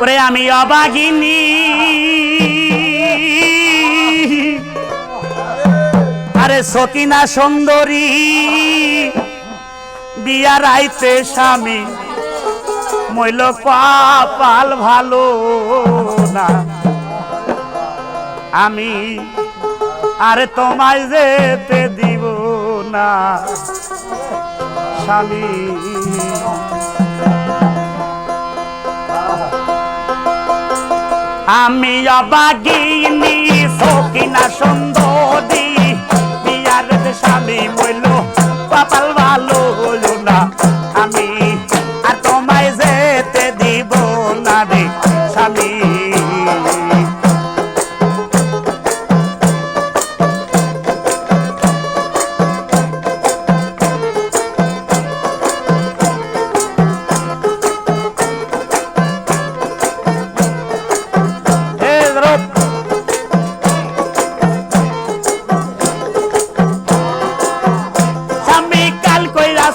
ওরে আমি অবাগিনী। আরে সকিনা সুন্দরী বিয়ার আইতে স্বামী, মইল কপাল ভালো না। আমি আরে তোমায় যেতে দিব না। স্বামী আমি অবাগিনী সকিনা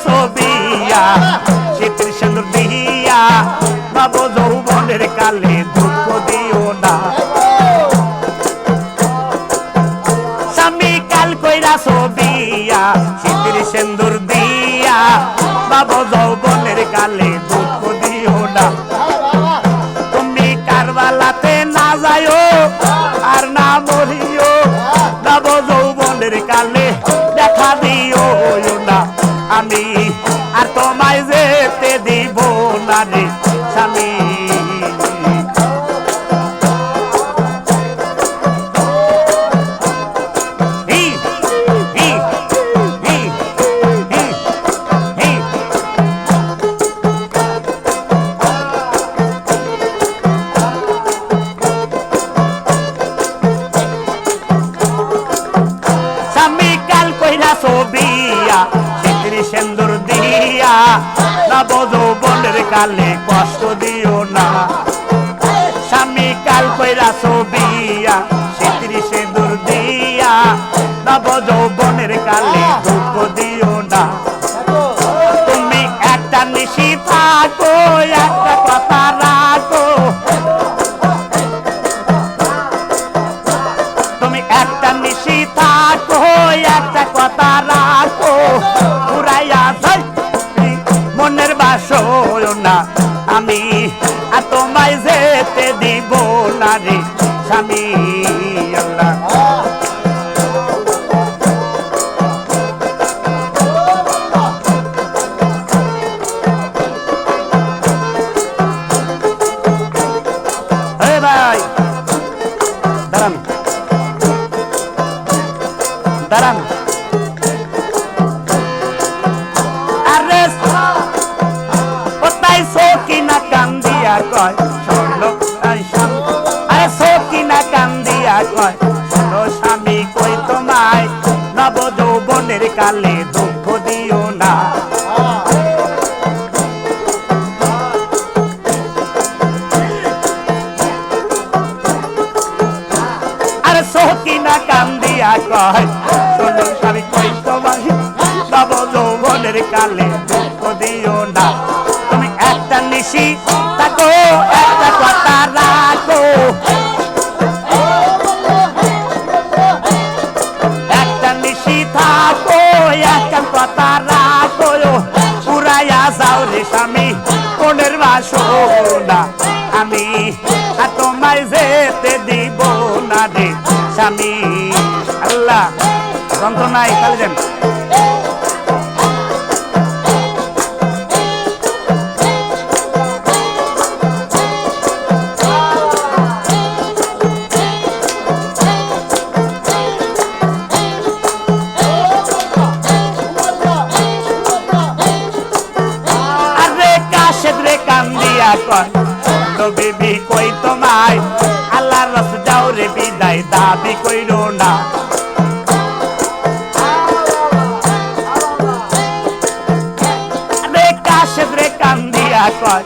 ছবিয়া শীতের সেন্দুর দিয়া। বাবু যৌবনের কালে দুঃখ দিও না। স্বামী কাল কইরা ছবিয়া শীতের সেন্দুর দিয়া। বাবু যৌবনের কালে দুঃখ দিও না। সেন্দুর দিয়া নব যৌবনের কালে কষ্ট দিও না। স্বামী কাল কইরা ছবিয়া শীতের সেন্দুর দিয়া নব যৌবনের কালে দুঃখ দিও না। তুমি একটা নিশি থাকো একটা কথা রাখো। তুমি একটা নিশি থাকো একটা কথা কালে দুঃখ দিও না। আর সকিনা কান্দিয়া কয় শোনো স্বামী কই তোমায় সব যৌবনের কালে না রে স্বামী। আল্লাহ যন্ত্রণায় কালে যান দাবি কইরো না আরে কাশেদ রে কান্দিয়া কয়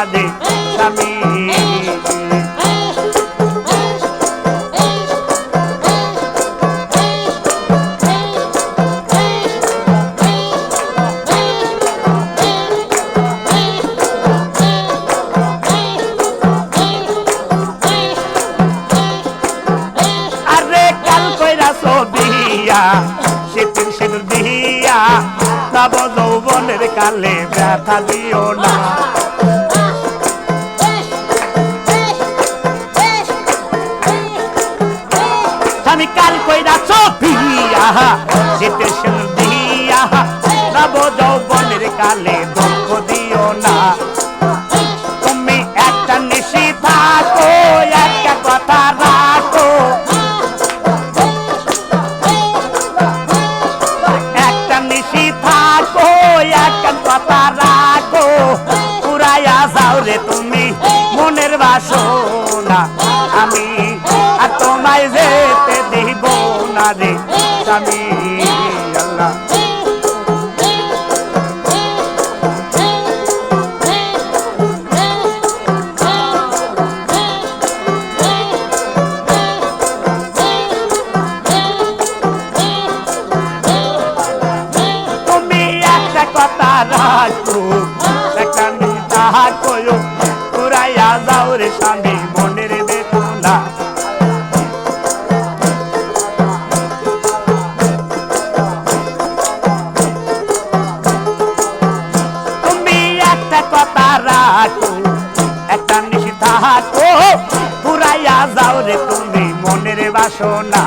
না দে স্বামী দিয়া নব যৌবনের কালে ব্যথা দিও না। যৌবনের কালে দুঃখ দিও না। তুমি একটা নিশি থাকো, একটা কথা রাখো। একটা নিশি থাকো, একটা কথা রাখো। পুরাইয়া যাও রে তুমি মনের বাসনা। আমি আর তোমায় রে স্বামী আল্লাহ কথা রাখো একটা নিতা কয়ো পুরাইয়া যাও রে স্বামী। রাখো একটা নিশিতা থাকো পুরাইয়া যাও রে তুমি মনের বাসনা।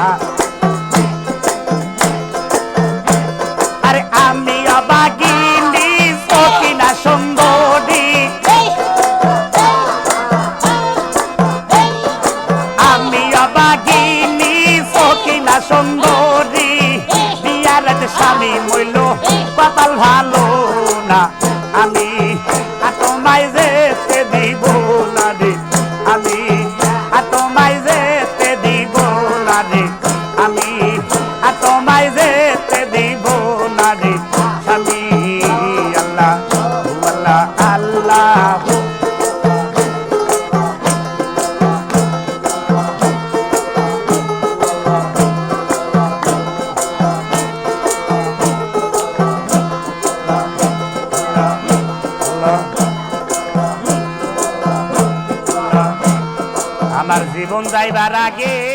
আরে আমি অবাগিনী, সকিনা সুন্দরী। আমি অবাগিনী, সকিনা স্বামী মইল কপাল ভালো যাইবার আগে